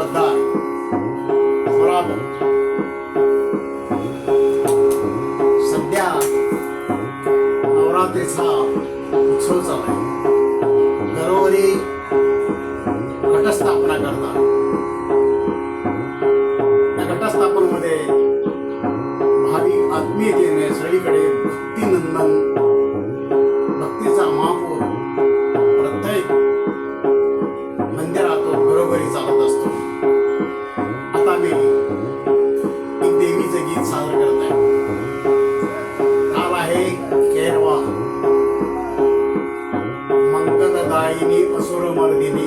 पोद्दार स्वराम सध्या नवरात्रीचा उत्सव चालू आहे घरोघरी घटस्थापना करतात त्या घटस्थापनेमध्ये भावी आत्मीयतेने सगळीकडे भक्तिनंदन তোমার দিদি